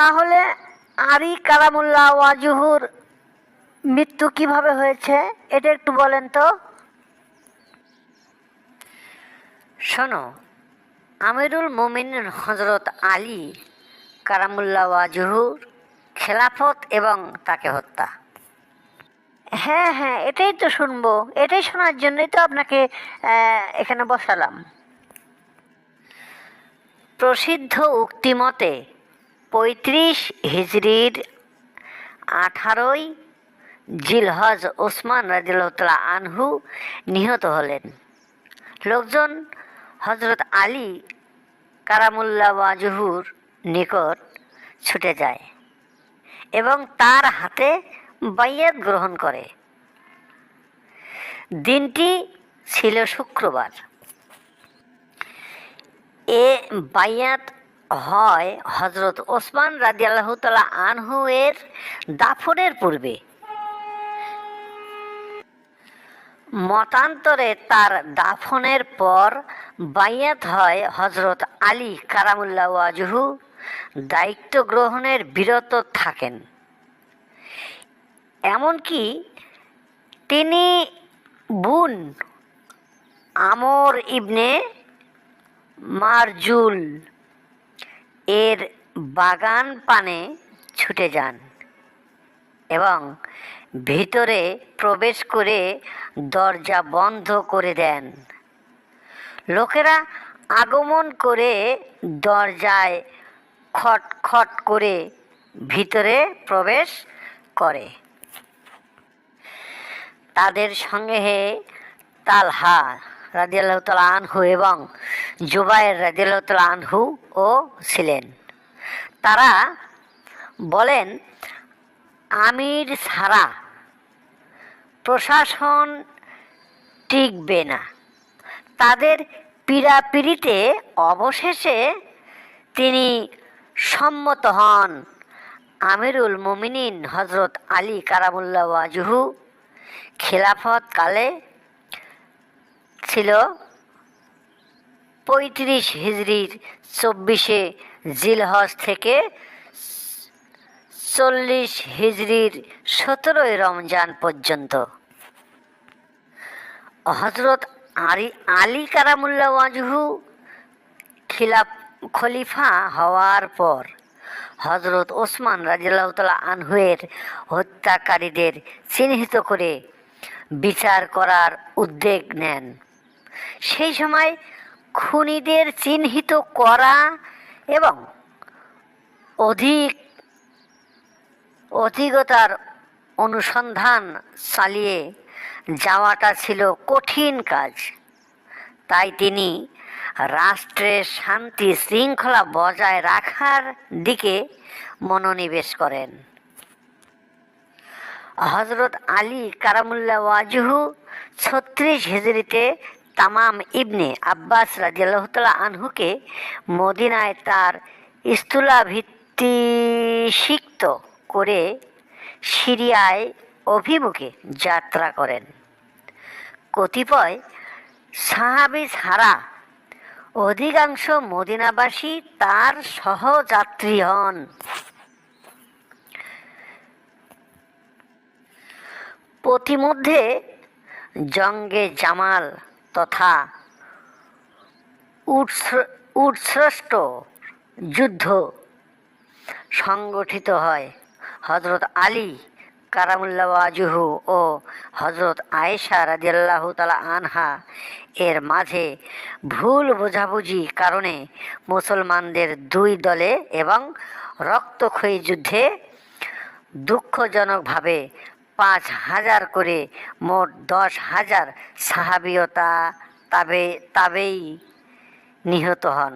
তাহলে আরি কারামুল্লাহ ওয়াজুহুর মৃত্যু কীভাবে হয়েছে? এটা একটু বলেন তো। শোনো আমিরুল মোমিন হজরত আলী কারামুল্লাহ ওয়াজুহুর খেলাফত এবং তাকে হত্যা। হ্যাঁ হ্যাঁ এটাই তো শুনব। এটাই শোনার জন্যই তো আপনাকে এখানে বসালাম। প্রসিদ্ধ উক্তি মতে পঁয়ত্রিশ হিজড়ির আঠারোই জিলহজ ওসমান রাজিল্লাহ আনহু নিহত হলেন। লোকজন হজরত আলী কারামুল্লা ওয়াজহুর নিকট ছুটে যায় এবং তার হাতে বাইয়াত গ্রহণ করে। দিনটি ছিল শুক্রবার। এ বাইয়াত হয় হজরত ওসমান রাজি আল্লাহ তালা আনহু এর দাফনের পূর্বে। মতান্তরে তার দাফনের পর বাইয়াত হয় হজরত আলী কারামুল্লাহ ওয়াজহু দায়িত্ব গ্রহণের বিরত থাকেন। এমনকি তিনি বুন আমর ইবনে মারজুল এর বাগান পানে ছুটে যান এবং ভিতরে প্রবেশ করে দরজা বন্ধ করে দেন। লোকেরা আগমন করে দরজায় খট খট করে ভিতরে প্রবেশ করে। তাদের সঙ্গে তালহা আনহু এবং জুবাইর রাজিয়াল্লাহ আনহু ও ছিলেন। তারা বলেন, আমির ছাড়া প্রশাসন টিকবে না। তাদের পীড়াপিড়িতে অবশেষে তিনি সম্মত হন। আমিরুল মোমিনিন হজরত আলী কারামুল্লাহ ওয়াজহু খেলাফত কালে ছিল পঁয়ত্রিশ হিজড়ির চব্বিশে জিলহজ থেকে চল্লিশ হিজড়ির সতেরোই রমজান পর্যন্ত। হজরত আলী আলী কারামুল্লা ওয়াজহু খিলাফ খলিফা হওয়ার পর হজরত ওসমান রাজিল্লাহতালা আনহুয়ের হত্যাকারীদের চিহ্নিত করে বিচার করার উদ্যোগ নেন। সেই সময় খুনিদের চিহ্নিত করা এবং অধিক অধিকতার অনুসন্ধান চালিয়ে যাওয়াটা ছিল কঠিন কাজ। তাই তিনি রাষ্ট্রের শান্তি শৃঙ্খলা বজায় রাখার দিকে মনোনিবেশ করেন। হজরত আলী কারামুল্লা ওয়াজহু ছত্রিশ হিজড়িতে তামাম ইবনে আব্বাস রাজিয়াল্লাহতালা আনহুকে মদিনায় তার স্থূলাভিত্তিসিক্ত করে সিরিয়ায় অভিমুখে যাত্রা করেন। কতিপয় সাহাবি ছাড়া অধিকাংশ মদিনাবাসী তার সহযাত্রী হন। পথিমধ্যে জঙ্গে জামাল তথা উৎস- উৎসৃষ্ট যুদ্ধ সংগঠিত হয়। হজরত আলী কারামুল্লাহ আজুহু ও হজরত আয়েশা রাজিয়াল্লাহ তালা আনহা এর মাঝে ভুল বোঝাবুঝি কারণে মুসলমানদের দুই দলে এবং রক্তক্ষয়ী যুদ্ধে দুঃখজনকভাবে পাঁচ হাজার করে, মোট দশ হাজার সাহাবিয়তা তাবে, তাবেই নিহত হন।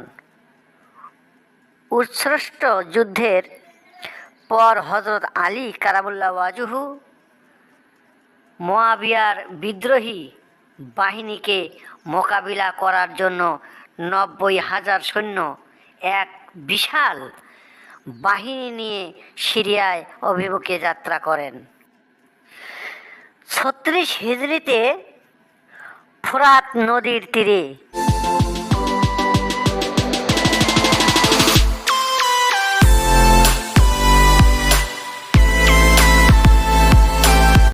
উৎসৃষ্ট যুদ্ধের পর হজরত আলী কারামুল্লাহ ওয়াজুহু মোয়াবিয়ার বিদ্রোহী বাহিনীকে মোকাবিলা করার জন্য নব্বই হাজার সৈন্য এক বিশাল বাহিনী নিয়ে সিরিয়ায় অভিমুখে যাত্রা করেন। ছত্রিশ হিজড়িতে ফোরাত নদীর তীরে